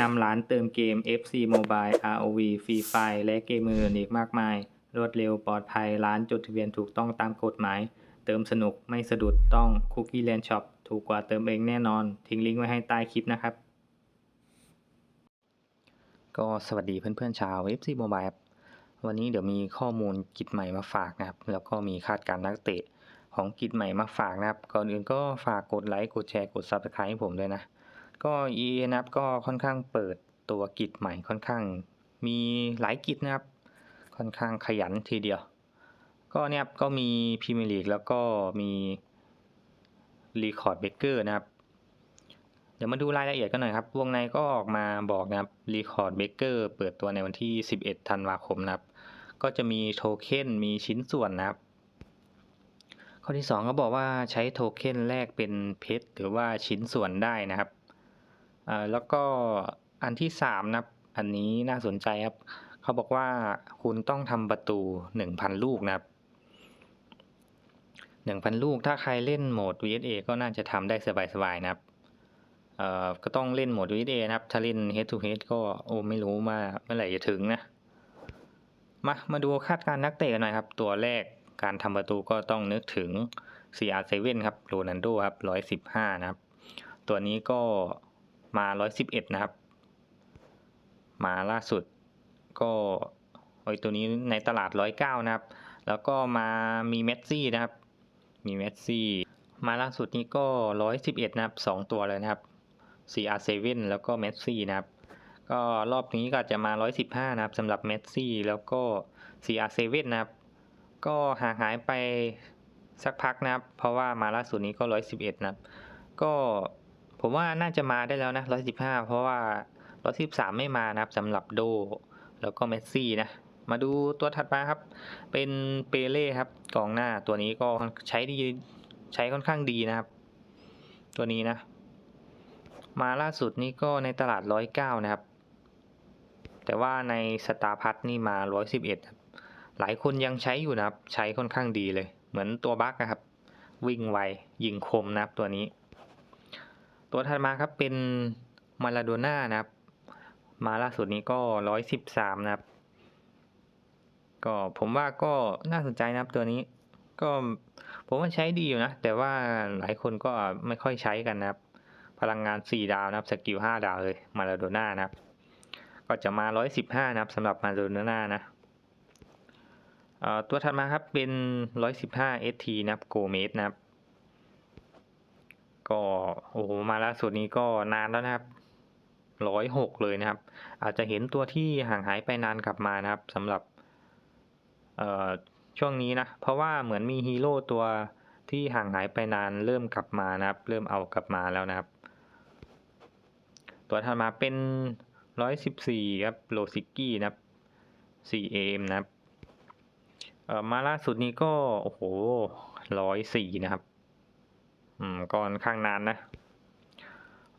นำร้านเติมเกม FC Mobile ROV Free Fire และเกมอื่นอีกมากมาย รวดเร็วปลอดภัยร้านจดทะเบียนถูกต้องตามกฎหมาย เติมสนุกไม่สะดุดต้อง Cookie Land Shop ถูกกว่าเติมเองแน่นอน ทิ้งลิงก์ไว้ให้ใต้คลิปนะครับ ก็สวัสดีเพื่อนๆชาว FC Mobile วันนี้เดี๋ยวมีข้อมูลกิจใหม่มาฝากนะครับ แล้วก็มีคาดการณ์นักเตะของกิจใหม่มาฝากนะครับ ก่อนอื่นก็ฝากกดไลค์กดแชร์กด Subscribe ให้ผมด้วยนะ ก็ EA นะครับก็ค่อนข้างเปิดตัวกิจใหม่ค่อนข้าง มีหลายกิจนะครับ ค่อนข้างขยันทีเดียว ก็เนี่ยก็มีพรีเมียร์ลีกแล้วก็มีรีคอร์ดเบเกอร์นะครับ เดี๋ยวมาดูรายละเอียดกันหน่อยครับ วงในก็ออกมาบอกนะครับรีคอร์ดเบเกอร์เปิดตัวในวันที่ 11 ธันวาคมนะครับ ก็จะมีโทเค็นมีชิ้นส่วนนะครับข้อที่2ก็บอกว่าใช้โทเค็นแลกเป็นเพชรหรือว่าชิ้นส่วนได้นะครับ อ่าแล้วก็อันที่สามนะอันนี้น่าสนใจครับ เขาบอกว่าคุณต้องทำประตูหนึ่งพันลูกนะครับหนึ่งพันลูกถ้าใครเล่นโหมด VSA ก็น่าจะทำได้สบายๆนะครับเอ่อก็ต้องเล่นโหมด VSA นะครับ ถ้าเล่น Head to Head ก็โอ้ไม่รู้มาเมื่อไหร่จะถึงนะ มามาดูคาดการณ์นักเตะหน่อยครับ ตัวแรกการทำประตูก็ต้องนึกถึง CR7 ครับโรนัลโดครับ115 นะครับ ตัวนี้ก็ มา 111 นะครับ มาล่าสุดก็โอ้ยตัวนี้ในตลาด 109 นะครับ แล้วก็มามีเมสซี่นะครับ มีเมสซี่ มาล่าสุดนี้ก็ 111 นะครับ 2 ตัวเลยนะครับ CR7 แล้วก็เมสซี่นะครับ ก็รอบนี้ก็จจะมา 115 นะครับสำหรับเมสซี่แล้วก็ CR7 นะครับ ก็ห่างหายไปสักพักนะครับ เพราะว่ามาล่าสุดนี้ก็ 111 นะครับ ก็ ผมว่าน่าจะมาได้แล้วนะ115เพราะว่า113ไม่มานะครับสำหรับโด แล้วก็เมสซี่นะ มาดูตัวถัดมาครับ เป็นเปเล่ครับกองหน้าตัวนี้ก็ใช้ดีใช้ค่อนข้างดีนะครับ ตัวนี้นะ มาล่าสุดนี้ก็ในตลาด109นะครับ แต่ว่าในสตาร์พัทนี่มา111ครับเอ็ดหลายคนยังใช้อยู่นะครับ ใช้ค่อนข้างดีเลย เหมือนตัวบัคนะครับ วิ่งไวยิงคมนะครับตัวนี้ ตัวถัดมาครับเป็นมาลาโดน่านะครับ มาล่าสุดนี้ก็113นะครับ ก็ผมว่าก็น่าสนใจนะครับตัวนี้ ก็ผมว่าใช้ดีอยู่นะ แต่ว่าหลายคนก็ไม่ค่อยใช้กันนะครับ พลังงาน4ดาวนะครับ สกิล5ดาวเลยมาลาโดน่านะครับ ก็จะมา115นะครับสำหรับมาลาโดน่านะเอ่อตัวถัดมาครับเป็น 115 ST นะครับโกเมสนะครับ ก็โอ้โหมาล่าสุดนี้ก็นานแล้วนะครับร้อยหกเลยนะครับ อาจจะเห็นตัวที่ห่างหายไปนานกลับมานะครับสำหรับเอ่อช่วงนี้นะ เพราะว่าเหมือนมีฮีโร่ตัวที่ห่างหายไปนานเริ่มกลับมานะครับ เริ่มเอากลับมาแล้วนะครับ ตัวถัดมาเป็นร้อยสิบสี่ครับโลซิกี้นะครับ 4am นะครับเอ่อมาล่าสุดนี้ก็ โอ้โหร้อยสี่นะครับ อืมก็ค่อนข้างนานนะ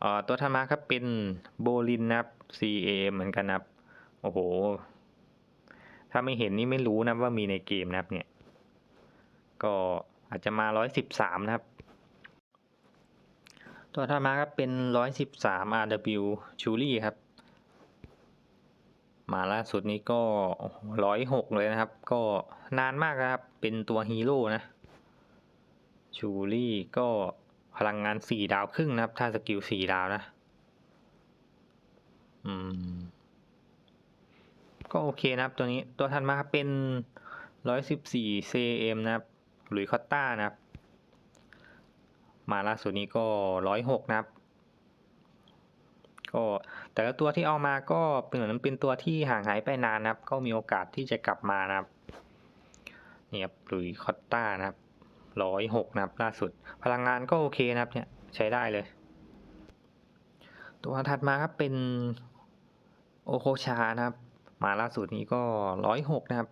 เอ่อตัวถัดมาครับเป็นโบลินนะครับ CA เหมือนกันนะครับ โอ้โห ถ้าไม่เห็นนี่ไม่รู้นะว่ามีในเกมนะครับเนี่ย ก็อาจจะมาร้อยสิบสามนะครับ ตัวถัดมาครับเป็นร้อยสิบสาม RW ชูรี่ครับ มาล่าสุดนี้ก็ร้อยหกเลยนะครับ ก็นานมากนะครับ เป็นตัวฮีโร่นะ ชูรี่ก็พลังงานสี่ดาวครึ่งนะครับ ถ้าสกิลสี่ดาวนะ อืม ก็โอเคนะครับ ตัวนี้ตัวถัดมาเป็นร้อยสิบสี่ CM นะครับหลุยคอตต้านะครับ มาล่าสุดนี้ก็ร้อยหกนะครับ ก็แต่ละตัวที่เอามาก็เป็นเหมือนเป็นตัวที่ห่างหายไปนานนะครับ ก็มีโอกาสที่จะกลับมานะครับ เนี่ยครับหลุยคอตต้านะครับ ร้อยหกนะครับล่าสุด พลังงานก็โอเคนะครับเนี่ยใช้ได้เลย ตัวถัดมาครับเป็นโอโคชานะครับ มาล่าสุดนี้ก็ร้อยหกนะครับ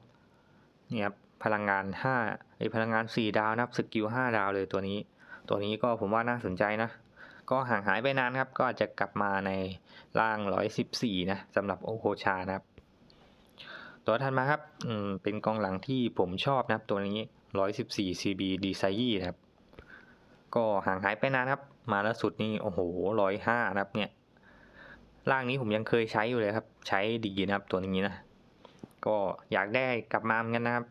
เนี่ยครับพลังงานห้าไอพลังงานสี่ดาวนะครับสกิลห้าดาวเลยตัวนี้ ตัวนี้ก็ผมว่าน่าสนใจนะ ก็ห่างหายไปนานครับ ก็อาจจะกลับมาในร่างร้อยสิบสี่นะสำหรับโอโคชานะครับ ตัวถัดมาครับอืมเป็นกองหลังที่ผมชอบนะครับตัวนี้ ร้อยสิบสี่ CB ดีไซยี่นะครับ ก็ห่างหายไปนานครับ มาล่าสุดนี่โอ้โหร้อยห้านะครับเนี่ย ร่างนี้ผมยังเคยใช้อยู่เลยครับ ใช้ดีนะครับตัวนี้นะ ก็อยากได้กลับมาเหมือนกันนะครับ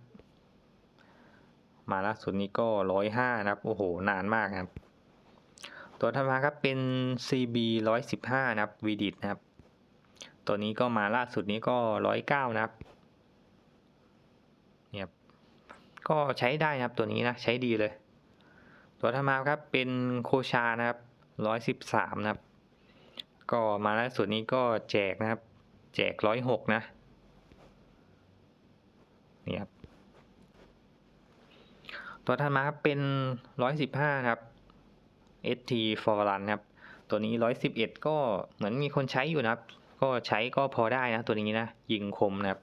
มาล่าสุดนี้ก็ร้อยห้านะครับ โอ้โห นานมากครับ ตัวถัดมาครับเป็น CB ร้อยสิบห้านะครับ v d i t นะครับ ตัวนี้ก็มาล่าสุดนี้ก็ร้อยเก้านะครับ เนี่ยครับ ก็ใช้ได้นะครับตัวนี้นะใช้ดีเลย ตัวถัดมาครับเป็นโคชานะครับร้อยสิบสามนะครับ ก็มาล่าสุดนี้ก็แจกนะครับ แจกร้อยหกนะนี่ครับตัวถัดมาครับเป็นร้อยสิบห้าครับ ST for run ครับ ตัวนี้ร้อยสิบเอ็ดก็เหมือนมีคนใช้อยู่นะครับ ก็ใช้ก็พอได้นะตัวนี้นะ ยิงคมนะครับ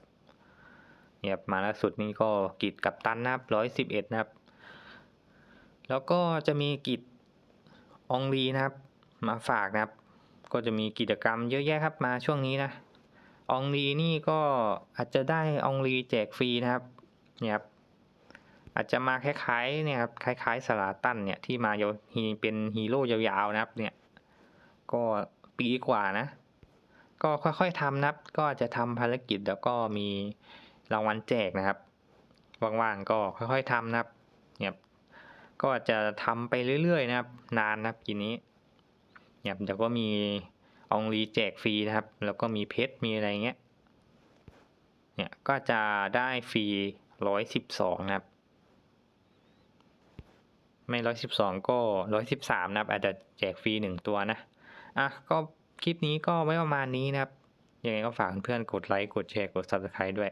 เนี่ย มาล่าสุดนี้ก็กิจกับตันนะครับร้อยสิบเอ็ดนะครับ แล้วก็จะมีกิจองลีนะครับ มาฝากนะครับ ก็จะมีกิจกรรมเยอะแยะครับมาช่วงนี้นะองลีนี่ก็อาจจะได้องลีแจกฟรีนะครับ เนี่ยครับอาจจะมาคล้ายๆเนี่ยครับคล้ายๆสลาตันเนี่ยที่มาฮีเป็นฮีโร่ยาวๆนะครับเนี่ยก็ปีกว่านะ ก็ค่อยๆทำนะครับ ก็จะทำภารกิจแล้วก็มี รางวัลแจกนะครับว่างๆก็ค่อยๆทำนะครับเนี่ยก็จะทำไปเรื่อยๆนะครับ นานนะครับทีนี้เนี่ยครับเดี๋ยวก็มีอองลีแจกฟรีนะครับ แล้วก็มีเพชรมีอะไรเงี้ยเนี่ยก็จะได้ฟรีร้อยสิบสองนะครับ ไม่ร้อยสิบสองก็ร้อยสิบสามนะครับอาจจะแจกฟรีหนึ่งตัวนะอะก็คลิปนี้ก็ไว้ประมาณนี้นะครับยังไงก็ฝากเพื่อนกดไลค์กดแชร์กด subscribe ด้วย